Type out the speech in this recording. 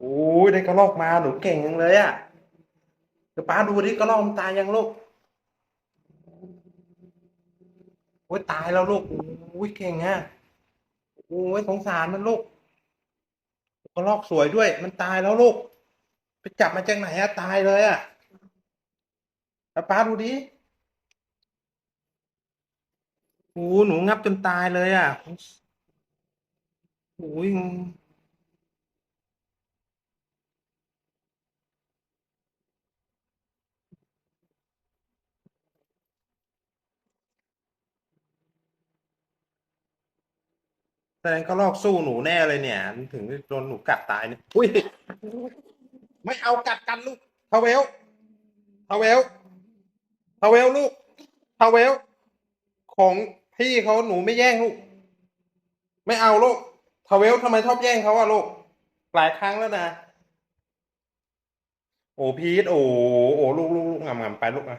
โอ้ยได้กระรอกมาหนูเก่งจังเลยอะเดี๋ยวป้าดูดิกระรอกมันตายยังลูกโอ้ยตายแล้วลูกโอ้ยเก่งอะโอ้ยสงสารมันลูกกระรอกสวยด้วย มันตายแล้วลูก ไปจับมาจากไหนอะตายเลยอะแล้วป้าดูดิโอ้หนูงับจนตายเลยอะโอ้ย แสดงก็ลอกสู้หนูแน่เลยเนี่ยถึงโดนหนูกัดตายเนี่ยอุ้ยไม่เอากัดกันลูกทาเวลทาเวลทาเวลลูกทาเวลของพี่เขาหนูไม่แย่งลูก ไม่เอาลูกทาเวลทำไมชอบแย่งเขาอะลูกหลายครั้งแล้วนะ โอ้พีทโอ้โอ้ลูกลูกลูกงำงำไปลูกนะ